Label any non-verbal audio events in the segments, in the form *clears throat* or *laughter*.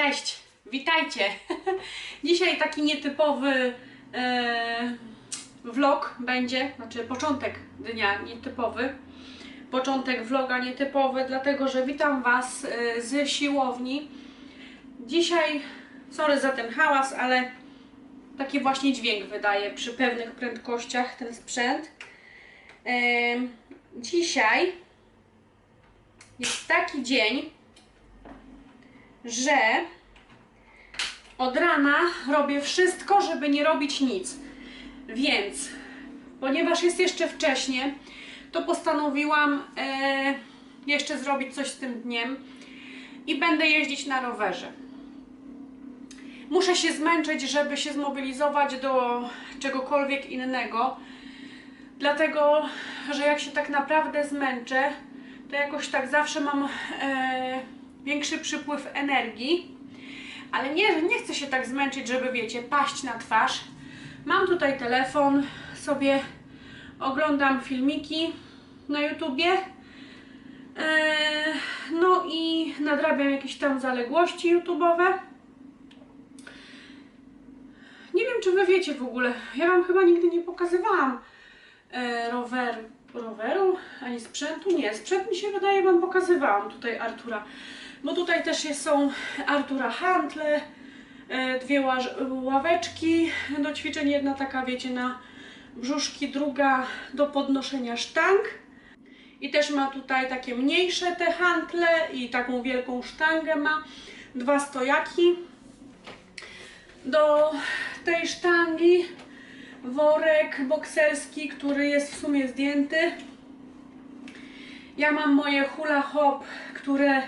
Cześć, witajcie. *laughs* Dzisiaj taki nietypowy e, vlog będzie, znaczy początek dnia nietypowy. Początek vloga nietypowy, dlatego że witam Was e, z siłowni. Dzisiaj, sorry za ten hałas, ale taki właśnie dźwięk wydaje przy pewnych prędkościach ten sprzęt. E, dzisiaj jest taki dzień, że od rana robię wszystko, żeby nie robić nic. Więc, ponieważ jest jeszcze wcześnie, to postanowiłam e, jeszcze zrobić coś z tym dniem i będę jeździć na rowerze. Muszę się zmęczyć, żeby się zmobilizować do czegokolwiek innego, dlatego że jak się tak naprawdę zmęczę, to jakoś tak zawsze mam e, większy przypływ energii, ale nie, nie chcę się tak zmęczyć, żeby wiecie, paść na twarz. Mam tutaj telefon, sobie oglądam filmiki na YouTubie. E, no i nadrabiam jakieś tam zaległości YouTube'owe. Nie wiem, czy wy wiecie w ogóle. Ja wam chyba nigdy nie pokazywałam e, rower, roweru, ani sprzętu. Nie, sprzęt mi się wydaje, wam pokazywałam tutaj Artura. Bo tutaj też są Artura hantle, e, dwie ławeczki do ćwiczeń. Jedna taka, wiecie, na brzuszki, druga do podnoszenia sztang. I też ma tutaj takie mniejsze te hantle i taką wielką sztangę ma. Dwa stojaki do tej sztangi. Worek bokserski, który jest w sumie zdjęty. Ja mam moje hula hop, które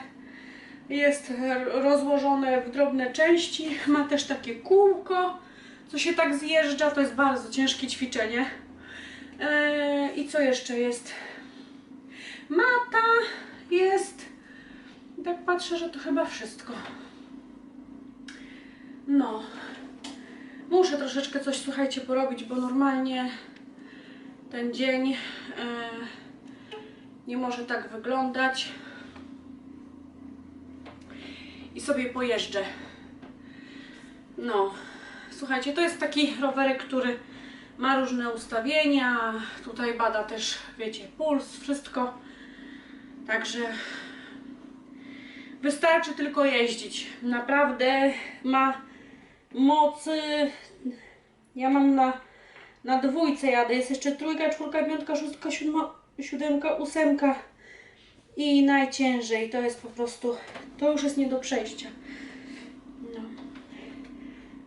jest rozłożone w drobne części. Ma też takie kółko, co się tak zjeżdża. To jest bardzo ciężkie ćwiczenie. Eee, I co jeszcze jest? Mata jest. Tak patrzę, że to chyba wszystko. No. Muszę troszeczkę coś, słuchajcie, porobić, bo normalnie ten dzień e, nie może tak wyglądać. Sobie pojeżdżę. No, słuchajcie, to jest taki rowerek, który ma różne ustawienia. Tutaj bada też, wiecie, puls, wszystko. Także wystarczy tylko jeździć. Naprawdę ma mocy. Ja mam na, na dwójce jadę. Jest jeszcze trójka, czwórka, piątka, szóstka, siódma, siódemka, ósemka. I najciężej to jest po prostu, to już jest nie do przejścia. No.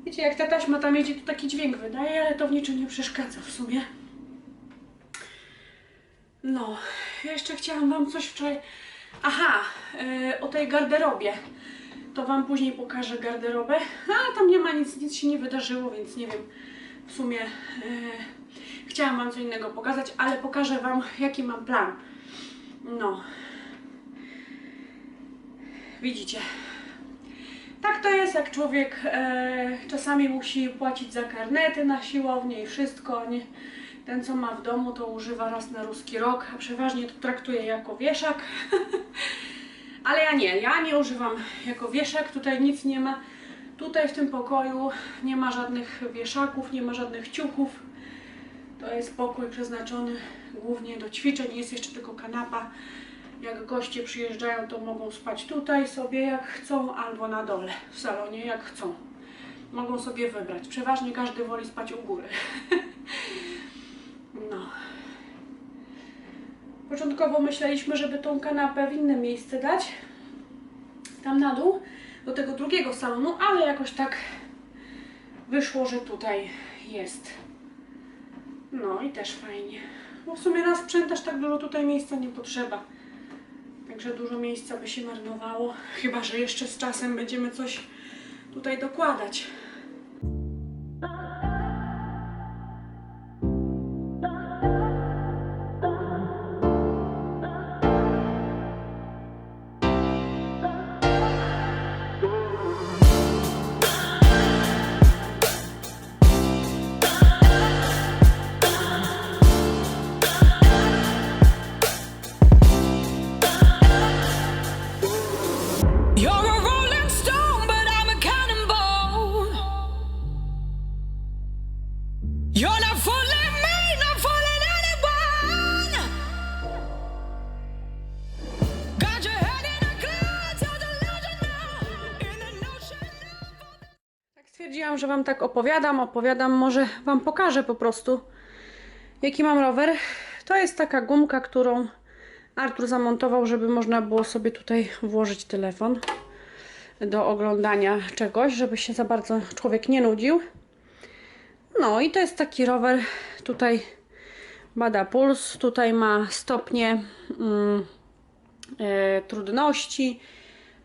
Wiecie, jak ta taśma tam jedzie, to taki dźwięk wydaje, ale to w niczym nie przeszkadza w sumie. No, ja jeszcze chciałam Wam coś wczoraj. Aha, yy, o tej garderobie. To Wam później pokażę garderobę. A tam nie ma nic, nic się nie wydarzyło, więc nie wiem. W sumie yy, chciałam Wam co innego pokazać, ale pokażę Wam, jaki mam plan. No. Widzicie. Tak to jest, jak człowiek e, czasami musi płacić za karnety na siłownię i wszystko. Nie? Ten, co ma w domu, to używa raz na ruski rok, a przeważnie to traktuje jako wieszak. *laughs* Ale ja nie, ja nie używam jako wieszak, tutaj nic nie ma. Tutaj w tym pokoju nie ma żadnych wieszaków, nie ma żadnych ciuchów. To jest pokój przeznaczony głównie do ćwiczeń, jest jeszcze tylko kanapa. Jak goście przyjeżdżają, to mogą spać tutaj sobie jak chcą, albo na dole w salonie jak chcą. Mogą sobie wybrać. Przeważnie każdy woli spać u góry. *laughs* No. Początkowo myśleliśmy, żeby tą kanapę w inne miejsce dać. Tam na dół, do tego drugiego salonu, ale jakoś tak wyszło, że tutaj jest. No i też fajnie. Bo w sumie na sprzęt aż tak dużo tutaj miejsca nie potrzeba. Także dużo miejsca by się marnowało. Chyba, że jeszcze z czasem będziemy coś tutaj dokładać. Że Wam tak opowiadam, opowiadam, może Wam pokażę po prostu, jaki mam rower. To jest taka gumka, którą Artur zamontował, żeby można było sobie tutaj włożyć telefon do oglądania czegoś, żeby się za bardzo człowiek nie nudził. No i to jest taki rower, tutaj bada puls, tutaj ma stopnie mm, e, trudności,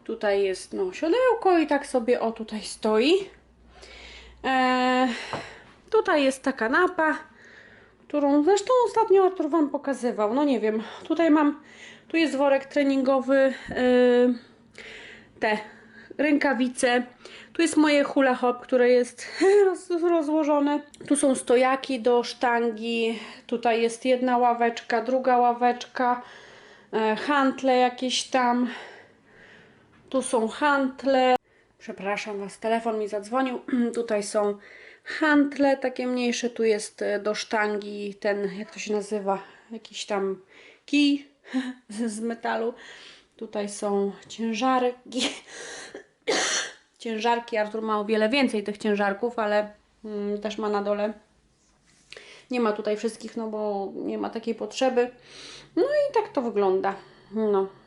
tutaj jest no, siodełko i tak sobie o tutaj stoi. E, tutaj jest ta kanapa, którą zresztą ostatnio Artur Wam pokazywał. No nie wiem, tutaj mam, tu jest worek treningowy, e, te rękawice. Tu jest moje hula hop, które jest *laughs* roz, rozłożone. Tu są stojaki do sztangi. Tutaj jest jedna ławeczka, druga ławeczka, e, hantle jakieś tam. Tu są hantle. Przepraszam Was, telefon mi zadzwonił. *clears throat* Tutaj są hantle takie mniejsze. Tu jest e, do sztangi ten, jak to się nazywa, jakiś tam kij *laughs* z metalu. Tutaj są ciężarki. *coughs* ciężarki. Artur ma o wiele więcej tych ciężarków, ale mm, też ma na dole. Nie ma tutaj wszystkich, no bo nie ma takiej potrzeby. No i tak to wygląda. No.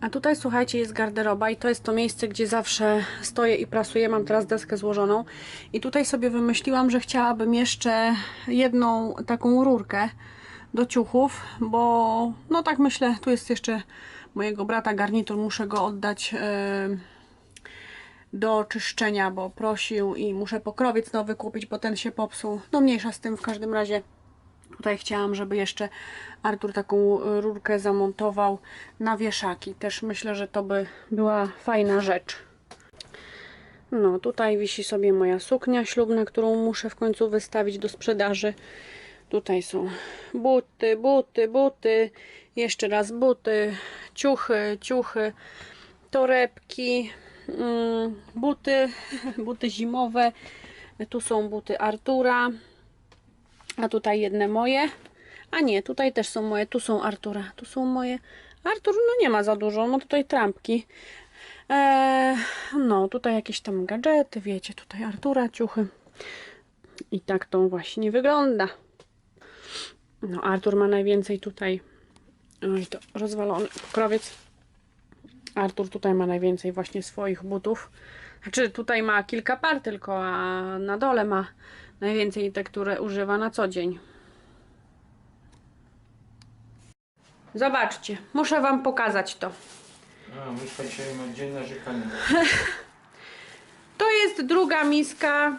A tutaj słuchajcie, jest garderoba i to jest to miejsce, gdzie zawsze stoję i prasuję. Mam teraz deskę złożoną i tutaj sobie wymyśliłam, że chciałabym jeszcze jedną taką rurkę do ciuchów, bo no tak myślę, tu jest jeszcze mojego brata garnitur, muszę go oddać yy, do czyszczenia, bo prosił i muszę pokrowiec nowy kupić, bo ten się popsuł. No mniejsza z tym w każdym razie. Tutaj chciałam, żeby jeszcze Artur taką rurkę zamontował na wieszaki. Też myślę, że to by była fajna rzecz. No, tutaj wisi sobie moja suknia ślubna, którą muszę w końcu wystawić do sprzedaży. Tutaj są buty, buty, buty, jeszcze raz buty, ciuchy, ciuchy, torebki, mm, buty, *laughs* buty zimowe. Tu są buty Artura. A tutaj jedne moje. A nie, tutaj też są moje. Tu są Artura. Tu są moje. Artur no nie ma za dużo. No tutaj trampki. Eee, no tutaj jakieś tam gadżety. Wiecie, tutaj Artura, ciuchy. I tak to właśnie wygląda. No Artur ma najwięcej tutaj. Oj, to rozwalony pokrowiec. Artur tutaj ma najwięcej właśnie swoich butów. Znaczy tutaj ma kilka par tylko, a na dole ma najwięcej te, które używa na co dzień. Zobaczcie, muszę Wam pokazać to. A, myszka dzisiaj ma dzień narzekania. *laughs* To jest druga miska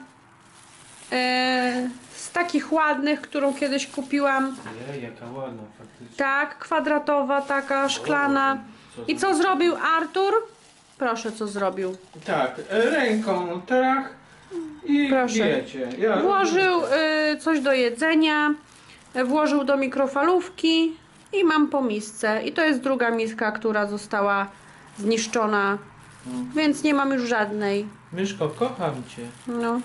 e, z takich ładnych, którą kiedyś kupiłam. Jej, jaka ładna faktycznie. Tak, kwadratowa, taka szklana. I co zrobił Artur? Proszę, co zrobił. Tak, ręką trach i Proszę. Ja Włożył y, coś do jedzenia, włożył do mikrofalówki i mam po misce. I to jest druga miska, która została zniszczona, Mm. więc nie mam już żadnej. Myszko, kocham cię. No,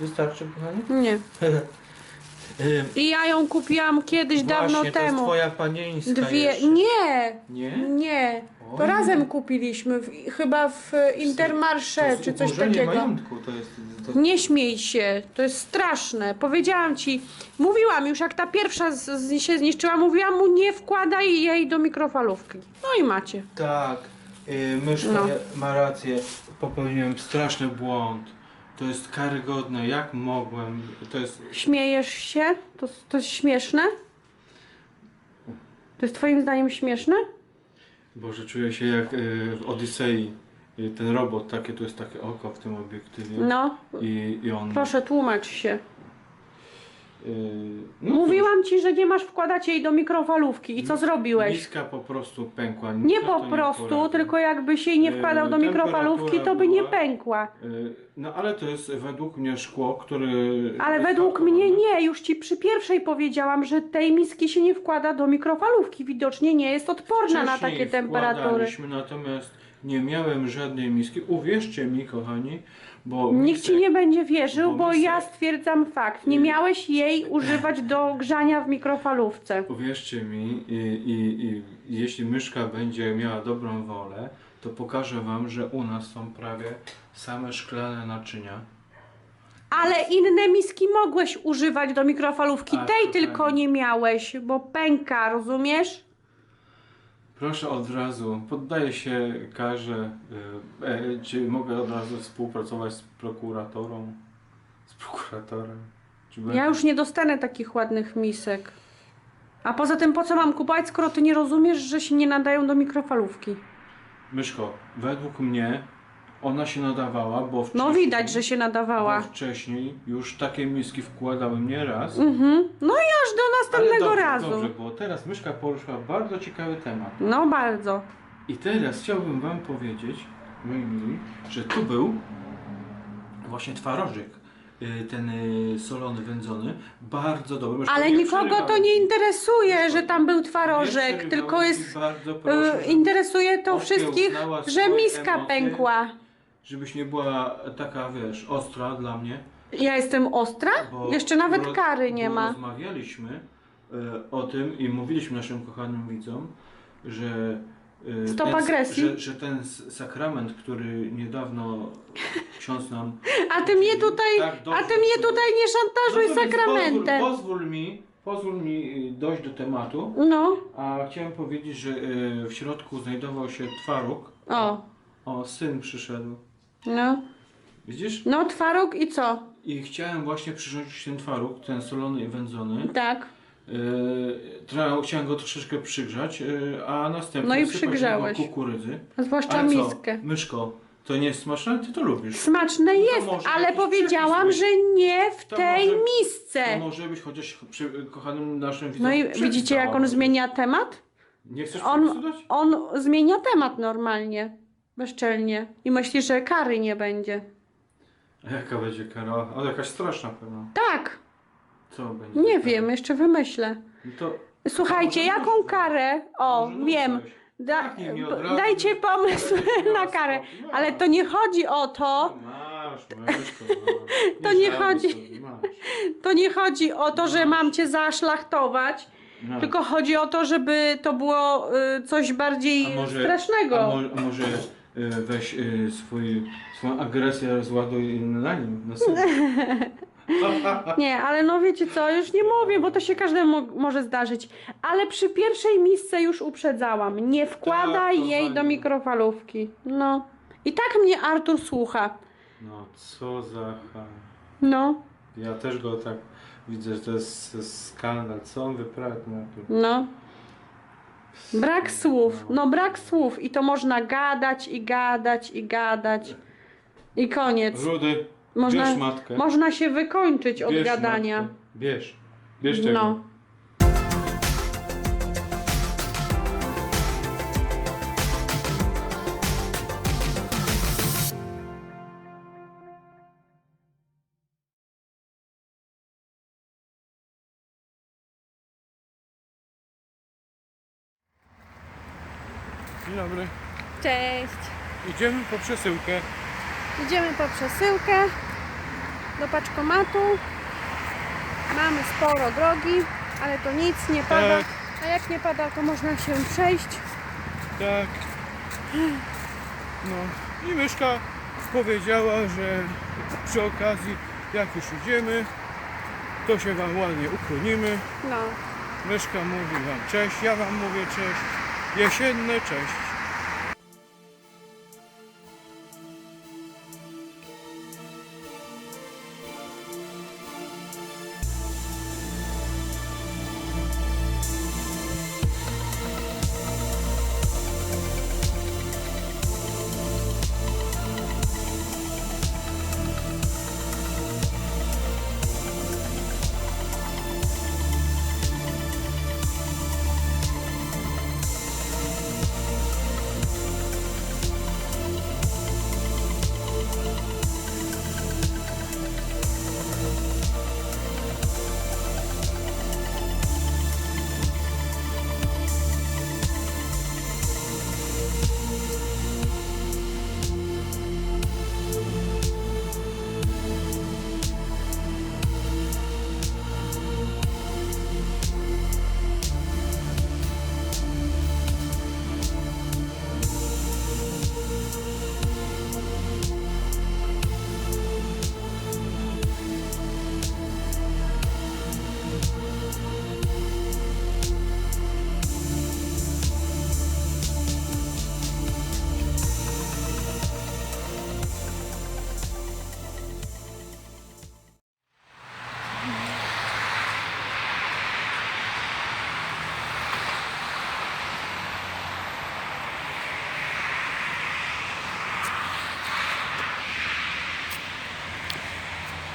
Wystarczy, kochanie? nie. *laughs* I ja ją kupiłam kiedyś dawno Właśnie, to jest temu. twoja panieńska Dwie. jeszcze. Nie! Nie? Nie. To Oj. razem kupiliśmy, w, chyba w Intermarché czy coś ubożenie takiego. majątku, to jest... To... Nie śmiej się, to jest straszne. Powiedziałam ci, mówiłam już, jak ta pierwsza z, z, się zniszczyła, mówiłam mu, nie wkładaj jej do mikrofalówki. No i macie. Tak, y, myszka No. ma rację. Popełniłem straszny błąd. To jest karygodne, jak mogłem. To jest Śmiejesz się? To, to jest śmieszne? To jest twoim zdaniem śmieszne? Boże, czuję się jak y, w Odysei. Y, ten robot, takie tu jest takie oko w tym obiektywie. No, I, i on. proszę tłumacz się. Y, no Mówiłam ci, że nie masz wkładać jej do mikrofalówki. I co zrobiłeś? Miska po prostu pękła. Nie po prostu, poradzi. tylko jakbyś jej nie Yy, wkładał do mikrofalówki, to by nie pękła. Y, no ale to jest według mnie szkło, które. Ale jest według pakowane. mnie nie, już ci przy pierwszej powiedziałam, że tej miski się nie wkłada do mikrofalówki. Widocznie nie jest odporna na Wcześniej takie temperatury. wkładaliśmy, Natomiast nie miałem żadnej miski. Uwierzcie mi, kochani, Bo Nikt ci nie będzie wierzył, bo bo misek- ja stwierdzam fakt. Nie Y- miałeś jej używać do grzania w mikrofalówce. Uwierzcie mi, i, i, i jeśli myszka będzie miała dobrą wolę, to pokażę wam, że u nas są prawie same szklane naczynia. Ale inne miski mogłeś używać do mikrofalówki. A, Tej kochani. tylko nie miałeś, bo pęka, rozumiesz? Proszę od razu, poddaję się karze, y, e, czy mogę od razu współpracować z prokuratorą, z prokuratorem? Czy Ja będę- już nie dostanę takich ładnych misek. A poza tym po co mam kupować, skoro ty nie rozumiesz, że się nie nadają do mikrofalówki? Myszko, według mnie ona się nadawała, bo wcześniej... No widać, że się nadawała. Bo wcześniej już takie miski wkładałem nieraz. Mhm. No i aż do następnego dobrze, razu. Dobrze, bo teraz myszka poruszyła bardzo ciekawy temat. No bardzo. I teraz chciałbym wam powiedzieć, moi mili, że tu był właśnie twarożek. y, Ten y, solony, wędzony, bardzo dobry. Myszko, Ale nie nikogo to nie interesuje, że tam był twarożek, tylko jest. Bardzo proszę, y, interesuje to wszystkich, że miska emocje. pękła. Żebyś nie była taka, wiesz, ostra dla mnie. Ja jestem ostra? Bo Jeszcze nawet kary nie bo ma. Rozmawialiśmy e, o tym i mówiliśmy naszym kochanym widzom, że, e, Stop ten, agresji. że, że ten s- sakrament, który niedawno ksiądz nam. A ty mnie tutaj, Tak, dobrze. a ty mnie tutaj nie szantażuj No więc sakramentem. Pozwól, pozwól mi, pozwól mi y, dojść do tematu, No, a chciałem powiedzieć, że e, w środku znajdował się twaróg. o, O, syn przyszedł. No. Widzisz? No, twaróg i co? I chciałem właśnie przyrządzić ten twaróg, ten solony i wędzony. Tak. Yy, chciałem go troszeczkę przygrzać, yy, a następnie No i sypać przygrzałeś. niego kukurydzy. Zwłaszcza Ale co, miskę. myszko, to nie jest smaczne? Ty to lubisz. Smaczne jest, może ale jakiś powiedziałam, przepis że nie w To tej może- To misce. może byś chociaż przy kochanym naszym widzom No i przepis widzicie, jak on zmienia temat? Nie chcesz On, on... dać? on zmienia temat normalnie, bezczelnie. I myśli, że kary nie będzie. A jaka będzie kara? Ale jakaś straszna pewno. Tak, Co będzie? nie kara? wiem, jeszcze wymyślę. No to Słuchajcie, Może jaką nóż karę? O, może nóż wiem. weź. Da, od razu. dajcie pomysł na karę. Ale to nie chodzi o to, Masz, myszko, no. *laughs* To nie żałuj chodzi. sobie, masz. to nie chodzi o to, że mam cię zaszlachtować, Masz. tylko chodzi o to, żeby to było y, coś bardziej A może- strasznego. A, a może weź y, swój, swoją agresję rozładuj na nim, na sobie. *laughs* Nie, ale no wiecie co, już nie mówię, bo to się każdemu mo- może zdarzyć. Ale przy pierwszej misce już uprzedzałam. Nie wkładaj Tak, jej do mikrofalówki. No. I tak mnie Artur słucha. No co za ham. No, Ja też go tak widzę, że to jest, skandal. Co on wyprawia no. Brak słów. No brak słów. I to można gadać i gadać i gadać. I koniec. Rudy, Można, bierz matkę. można się wykończyć od bierz gadania. Matkę. Bierz. Bierz tego. No. Cześć. Idziemy po przesyłkę. Idziemy po przesyłkę do paczkomatu. Mamy sporo drogi, ale to nic, nie pada. Tak. A jak nie pada, to można się przejść. Tak. No i myszka powiedziała, że przy okazji jak już idziemy, to się wam ładnie ukłonimy. No. Myszka mówi wam cześć, ja wam mówię cześć. Jesienne cześć.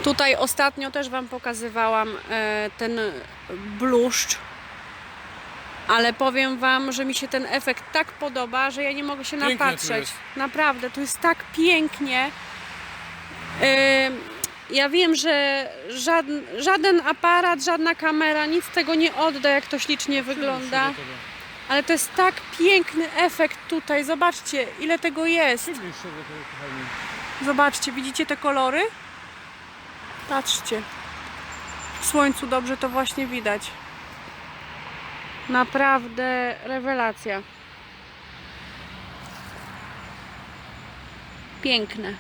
Tutaj ostatnio też Wam pokazywałam e, ten bluszcz, ale powiem Wam, że mi się ten efekt tak podoba, że ja nie mogę się Pięknie napatrzeć. Naprawdę, tu jest tak pięknie. E, ja wiem, że żaden, żaden aparat, żadna kamera nic tego nie odda, jak to ślicznie wygląda. Ale to jest tak piękny efekt tutaj. Zobaczcie, ile tego jest. Zobaczcie, widzicie te kolory? Patrzcie. W słońcu dobrze to właśnie widać. Naprawdę rewelacja. Piękne.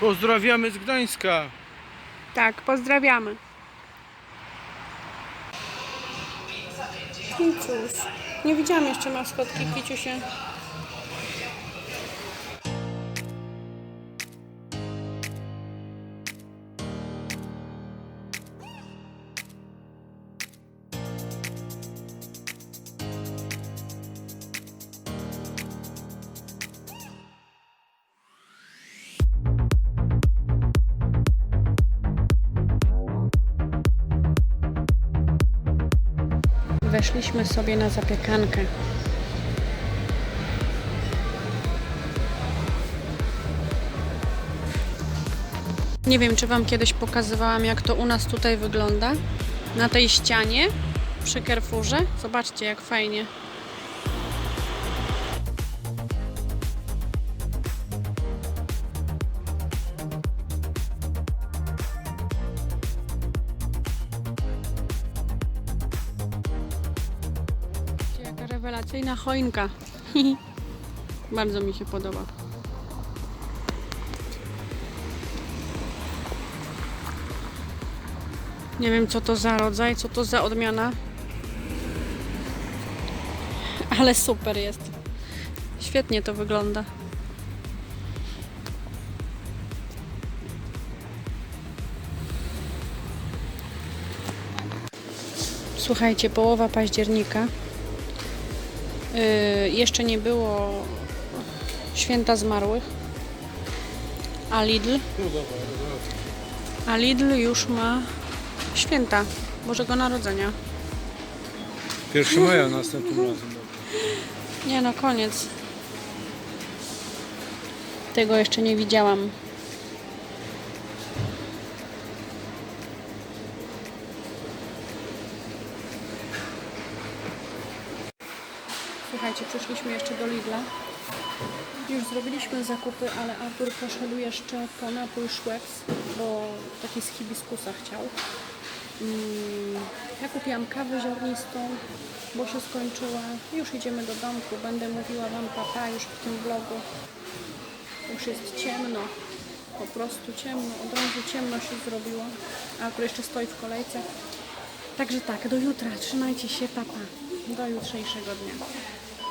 Pozdrawiamy z Gdańska. Tak, pozdrawiamy. Kiciuś. Nie widziałam jeszcze maskotki Kiciusia. Weszliśmy sobie na zapiekankę. Nie wiem, czy Wam kiedyś pokazywałam, jak to u nas tutaj wygląda. Na tej ścianie przy Carrefourze. Zobaczcie, jak fajnie. Rewelacyjna choinka. *laughs* Bardzo mi się podoba. Nie wiem, co to za rodzaj, co to za odmiana. *laughs* Ale super jest. Świetnie to wygląda. Słuchajcie, połowa października. Yy, jeszcze nie było święta zmarłych. A Lidl, a Lidl już ma święta Bożego Narodzenia. Pierwszy maja następnym razem. Nie no, koniec. Tego jeszcze nie widziałam. Słuchajcie, przyszliśmy jeszcze do Lidla. Już zrobiliśmy zakupy, ale Artur poszedł jeszcze po napój Schweppes, bo taki z hibiskusa chciał. Ja kupiłam kawę ziarnistą, bo się skończyła. Już idziemy do domku. Będę mówiła Wam papa już w tym vlogu. Już jest ciemno. Po prostu ciemno. Od razu ciemno się zrobiło. Artur jeszcze stoi w kolejce. Także tak, do jutra. Trzymajcie się, papa. Do jutrzejszego dnia.